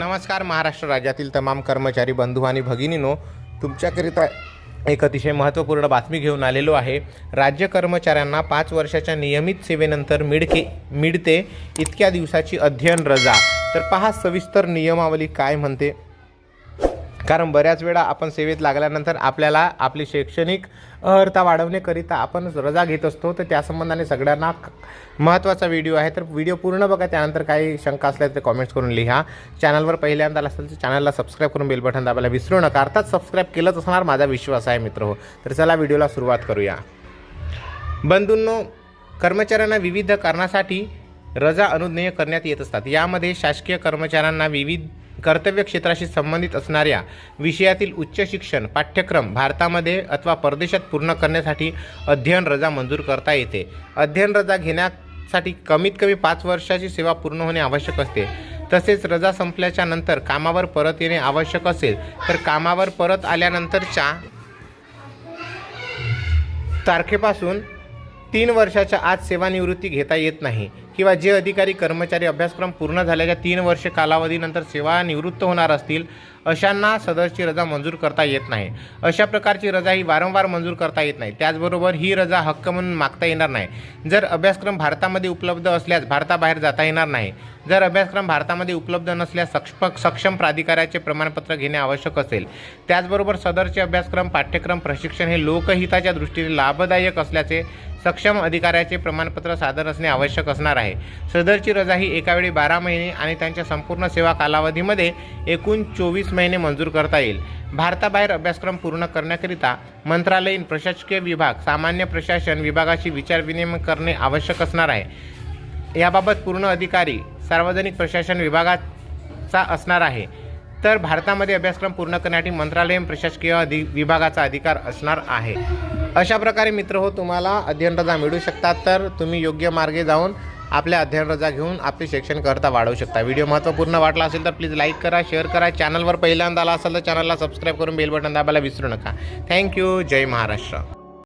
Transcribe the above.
नमस्कार महाराष्ट्र राज्यातील तमाम कर्मचारी बंधू आणि भगिनीनो तुमच्याकरिता एक अतिशय महत्त्वपूर्ण बातमी घेऊन आलेलो आहे. राज्य कर्मचाऱ्यांना पाच वर्षाच्या नियमित सेवेनंतर मिळके मिळते इतक्या दिवसाची अध्ययन रजा. तर पहा सविस्तर नियमावली काय म्हणते? कारण बऱ्याच वेळा आपण सेवेत लागल्यानंतर आपल्याला आपली शैक्षणिक अर्हता वाढवण्याकरिता आपण रजा घेत असतो. तर त्या संबंधाने सगळ्यांना महत्त्वाचा व्हिडिओ आहे. तर व्हिडिओ पूर्ण बघा. त्यानंतर काही शंका असल्या तर कॉमेंट्स करून लिहा. चॅनलवर पहिल्यांदा असेल तर चॅनलला सबस्क्राईब करून बेल बटन दाबायला विसरू नका. अर्थात सबस्क्राईब केलंच असणार माझा विश्वास आहे मित्र हो. तर चला व्हिडिओला सुरुवात करूया. बंधूंनो कर्मचाऱ्यांना विविध कारणासाठी रजा अनुज्ञेय करण्यात येत असतात. यामध्ये शासकीय कर्मचाऱ्यांना विविध कर्तव्य क्षेत्राशी संबंधित असणाऱ्या विषयातील उच्च शिक्षण पाठ्यक्रम भारतामध्ये अथवा परदेशात पूर्ण करण्यासाठी अध्ययन रजा मंजूर करता येते. अध्ययन रजा घेण्यासाठी कमीत कमी पाच वर्षाची सेवा पूर्ण होणे आवश्यक असते. तसेच रजा संपल्याच्या नंतर कामावर परत येणे आवश्यक असेल तर कामावर परत आल्यानंतरच्या तारखेपासून तीन वर्षाच्या आत सेवानिवृत्ती घेता येत नाही किंवा जे अधिकारी कर्मचारी अभ्यासक्रम पूर्ण झाल्याच्या तीन वर्ष कालावधीनंतर सेवानिवृत्त होणार असतील अशांना सदरची रजा मंजूर करता येत नाही. अशा प्रकारची रजा ही वारंवार मंजूर करता येत नाही. त्याचबरोबर ही रजा हक्क म्हणून मागता येणार नाही. जर अभ्यासक्रम भारतामध्ये उपलब्ध असल्यास भारताबाहेर जाता येणार नाही. जर अभ्यासक्रम भारतामध्ये उपलब्ध नसल्यास सक्षम सक्षम प्राधिकाऱ्याचे प्रमाणपत्र घेणे आवश्यक असेल. त्याचबरोबर सदरचे अभ्यासक्रम पाठ्यक्रम प्रशिक्षण हे लोकहिताच्या दृष्टीने लाभदायक असल्याचे सक्षम अधिकाऱ्याचे प्रमाणपत्र सादर असणे आवश्यक असणार आहे. सदरची रजा ही एकावेळी बारा महिने आणि त्यांच्या संपूर्ण सेवा कालावधीमध्ये एकूण चोवीस महिने मंजूर करता येईल. भारताबाहेर अभ्यासक्रम पूर्ण करण्याकरिता मंत्रालयीन प्रशासकीय विभाग सामान्य प्रशासन विभागाशी विचारविनिमय करणे आवश्यक असणार आहे. याबाबत पूर्ण अधिकारी सार्वजनिक प्रशासन विभागाचा असणार आहे. तर भारतामध्ये अभ्यासक्रम पूर्ण करण्यासाठी मंत्रालयीन प्रशासकीय अधि विभागाचा अधिकार असणार आहे. अशा प्रकारे मित्र हो तुम्हाला अध्ययन रजा मिळू शकतात तर तुम्ही योग्य मार्गे जाऊन आपल्या अध्ययन रजा घेऊन आपले शिक्षण करता वाढवू शकता. व्हिडिओ महत्त्वपूर्ण वाटला असेल तर प्लीज लाईक करा शेअर करा. चॅनलवर पहिल्यांदा आला असेल तर चॅनलला सबस्क्राईब करून बेल बटन दाबायला विसरू नका. Thank you. जय महाराष्ट्र.